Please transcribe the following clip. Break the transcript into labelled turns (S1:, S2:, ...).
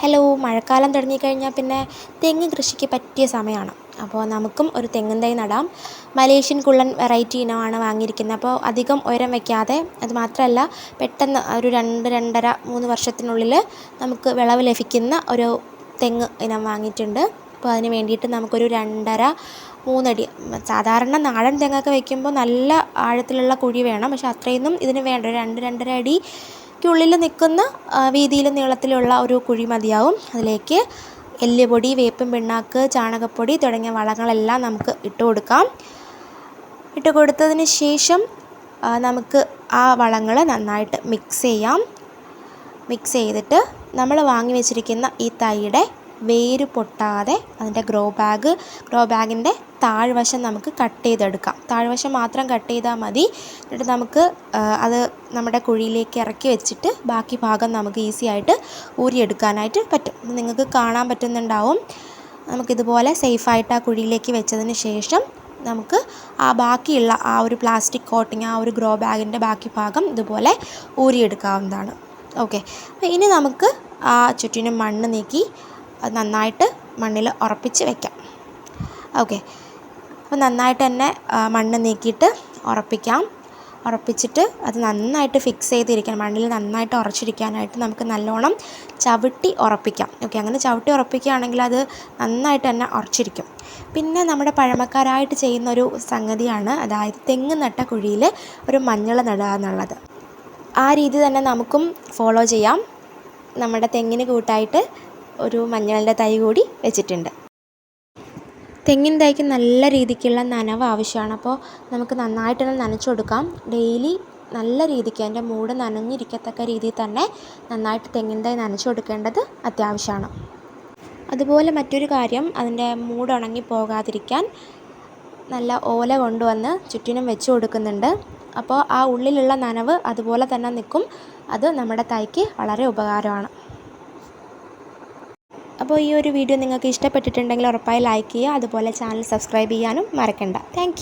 S1: Hello മഴക്കാലം തുടങ്ങിക്കഴിഞ്ഞാൽ പിന്നെ തെങ്ങ് കൃഷിക്ക് പറ്റിയ സമയമാണ് അപ്പോൾ നമുക്കും ഒരു തെങ്ങും തൈ നടാം. മലേഷ്യൻ കുള്ളൻ വെറൈറ്റി ഇനമാണ് വാങ്ങിയിരിക്കുന്നത്. അപ്പോൾ അധികം ഉയരം വയ്ക്കാതെ അത് മാത്രമല്ല പെട്ടെന്ന് ഒരു രണ്ട് രണ്ടര മൂന്ന് വർഷത്തിനുള്ളിൽ നമുക്ക് വിളവ് ലഭിക്കുന്ന ഒരു തെങ്ങ് ഇനം വാങ്ങിയിട്ടുണ്ട്. അപ്പോൾ അതിന് വേണ്ടിയിട്ട് നമുക്കൊരു രണ്ടര മൂന്നടി സാധാരണ നാടൻ തെങ്ങൊക്കെ വയ്ക്കുമ്പോൾ നല്ല ആഴത്തിലുള്ള കുഴി വേണം. പക്ഷേ അത്രയൊന്നും ഇതിന് വേണ്ട. ഒരു രണ്ട് രണ്ടര അടിക്കുള്ളിൽ നിൽക്കുന്ന വീതിയിലും നീളത്തിലുള്ള ഒരു കുഴി മതിയാവും. അതിലേക്ക് എല്ലുപൊടി വേപ്പും പിണ്ണാക്ക് ചാണകപ്പൊടി തുടങ്ങിയ വളങ്ങളെല്ലാം നമുക്ക് ഇട്ട് കൊടുക്കാം. ഇട്ട് കൊടുത്തതിന് ശേഷം നമുക്ക് ആ വളങ്ങൾ നന്നായിട്ട് മിക്സ് ചെയ്യാം. മിക്സ് ചെയ്തിട്ട് നമ്മൾ വാങ്ങി വെച്ചിരിക്കുന്ന ഈ തൈയുടെ വേര് പൊട്ടാതെ അതിന്റെ ഗ്രോ ബാഗ് ഗ്രോ ബാഗിന്റെ താഴ്വശം നമുക്ക് കട്ട് ചെയ്തെടുക്കാം. താഴ്വശം മാത്രം കട്ട് ചെയ്താൽ മതി. എന്നിട്ട് നമുക്ക് അത് നമ്മുടെ കുഴിയിലേക്ക് ഇറക്കി വെച്ചിട്ട് ബാക്കി ഭാഗം നമുക്ക് ഈസി ആയിട്ട് ഊരിയെടുക്കാനായിട്ട് പറ്റും. നിങ്ങൾക്ക് കാണാൻ പറ്റുന്നുണ്ടാവും. നമുക്കിതുപോലെ സേഫായിട്ട് ആ കുഴിയിലേക്ക് വെച്ചതിന് ശേഷം നമുക്ക് ആ ബാക്കിയുള്ള ആ ഒരു പ്ലാസ്റ്റിക് കോട്ടിങ് ആ ഒരു ഗ്രോ ബാഗിന്റെ ബാക്കി ഭാഗം ഇതുപോലെ ഊരിയെടുക്കാവുന്നതാണ്. ഓക്കെ അപ്പോൾ ഇനി നമുക്ക് ആ ചുറ്റിനും മണ്ണ് നീക്കി നന്നായിട്ട് മണ്ണിൽ ഉറപ്പിച്ച് വെക്കാം. ഓക്കെ അപ്പോൾ നന്നായിട്ട് തന്നെ മണ്ണ് നീക്കിയിട്ട് ഉറപ്പിക്കാം. ഉറപ്പിച്ചിട്ട് അത് നന്നായിട്ട് ഫിക്സ് ചെയ്തിരിക്കണം. മണ്ണിൽ നന്നായിട്ട് ഉറച്ചിരിക്കാനായിട്ട് നമുക്ക് നല്ലോണം ചവിട്ടി ഉറപ്പിക്കാം. ഓക്കെ അങ്ങനെ ചവിട്ടി ഉറപ്പിക്കുകയാണെങ്കിൽ അത് നന്നായിട്ട് തന്നെ ഉറച്ചിരിക്കും. പിന്നെ നമ്മുടെ പഴമക്കാരായിട്ട് ചെയ്യുന്നൊരു സംഗതിയാണ് അതായത് തെങ്ങ് നട്ട കുഴിയിൽ ഒരു മഞ്ഞൾ നടുക എന്നുള്ളത്. ആ രീതി തന്നെ നമുക്കും ഫോളോ ചെയ്യാം. നമ്മുടെ തെങ്ങിന് കൂട്ടായിട്ട് ഒരു മഞ്ഞളിന്റെ തൈ കൂടി വെച്ചിട്ടുണ്ട്. തെങ്ങിൻ തൈക്ക് നല്ല രീതിക്കുള്ള നനവ് ആവശ്യമാണ്. അപ്പോൾ നമുക്ക് നന്നായിട്ട് തന്നെ കൊടുക്കാം. ഡെയിലി നല്ല രീതിക്ക് അതിന്റെ മൂട് നനഞ്ഞിരിക്കത്തക്ക രീതിയിൽ തന്നെ നന്നായിട്ട് തെങ്ങിൻ തൈ നനച്ചു കൊടുക്കേണ്ടത് അത്യാവശ്യമാണ്. അതുപോലെ മറ്റൊരു കാര്യം അതിന്റെ മൂട് ഉണങ്ങി പോകാതിരിക്കാൻ നല്ല ഓല കൊണ്ടുവന്ന് ചുറ്റിനും വെച്ച് കൊടുക്കുന്നുണ്ട്. അപ്പോൾ ആ ഉള്ളിലുള്ള നനവ് അതുപോലെ തന്നെ നിൽക്കും. അത് നമ്മുടെ തൈക്ക് വളരെ ഉപകാരമാണ്. അപ്പോൾ ഈ ഒരു വീഡിയോ നിങ്ങൾക്ക് ഇഷ്ടപ്പെട്ടിട്ടുണ്ടെങ്കിൽ ഉറപ്പായി ലൈക്ക് ചെയ്യുക അതുപോലെ ചാനൽ സബ്സ്ക്രൈബ് ചെയ്യാനും മറക്കണ്ട. താങ്ക്